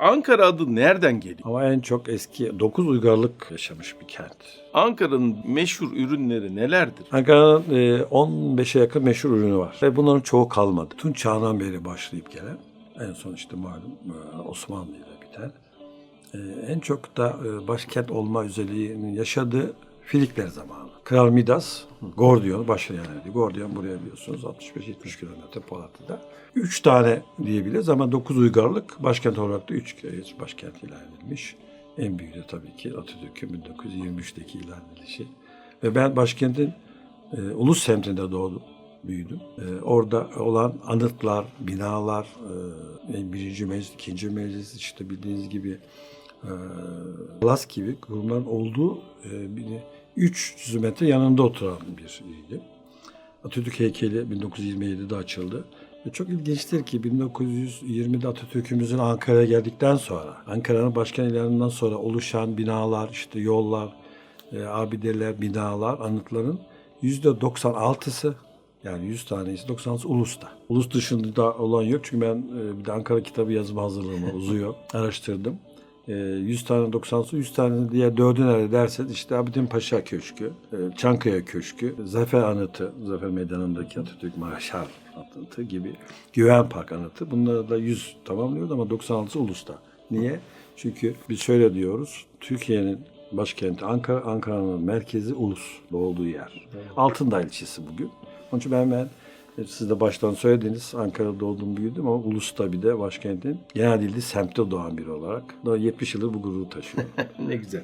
Ankara adı nereden geliyor? Ama en çok eski 9 uygarlık yaşamış bir kent. Ankara'nın meşhur ürünleri nelerdir? Ankara'nın e, 15'e yakın meşhur ürünü var. Ve bunların çoğu kalmadı. Tunç çağından beri başlayıp gelen, en son işte malum e, Osmanlı ile biten, e, en çok da e, başkent olma özelliğinin yaşadığı Filikler zamanı. Kral Midas, Gordiyon başlayanıydı. Gordiyon buraya biliyorsunuz 65-70 kilometre Polatlı'da. Üç tane diyebiliriz ama dokuz uygarlık başkent olarak da üç kez başkent ilan edilmiş. En büyüğü de tabii ki Atatürk'ün 1923'teki ilan edilişi. Ve ben başkentin e, Ulus semtinde doğdum, büyüdüm. E, orada olan anıtlar, binalar, e, birinci meclis, ikinci meclis, işte bildiğiniz gibi e, Las gibi kurumların olduğu e, bir 300 metre yanında oturan bir ildi. Atatürk heykeli 1927'de açıldı. Ve çok ilginçtir ki 1920'de Atatürk'ümüzün Ankara'ya geldikten sonra, Ankara'nın başkent ilanından sonra oluşan binalar, işte yollar, e, abideler, binalar, anıtların %96'sı yani 100 tanesi 90'sı Ulus'ta. Ulus dışında olan yok çünkü ben e, bir de Ankara kitabı yazma hazırlığıma uzuyor. Araştırdım. E, 100 tane 90'sı 100 tane diye dördü nerede derseniz işte Abidin Paşa Köşkü, e, Çankaya Köşkü, Zafer Anıtı, Zafer Meydanı'ndaki Atatürk Marşal Anıtı gibi Güven Park Anıtı. Bunları da 100 tamamlıyordu ama 96'sı Ulus'ta. Niye? Çünkü biz şöyle diyoruz. Türkiye'nin başkenti Ankara, Ankara'nın merkezi Ulus, olduğu yer. Altındağ ilçesi bugün. Onun için ben, ben siz de baştan söylediniz Ankara'da doğdum büyüdüm ama Ulus'ta bir de başkentin genel dilde semtte doğan biri olarak. Daha 70 yıldır bu gururu taşıyorum. ne güzel.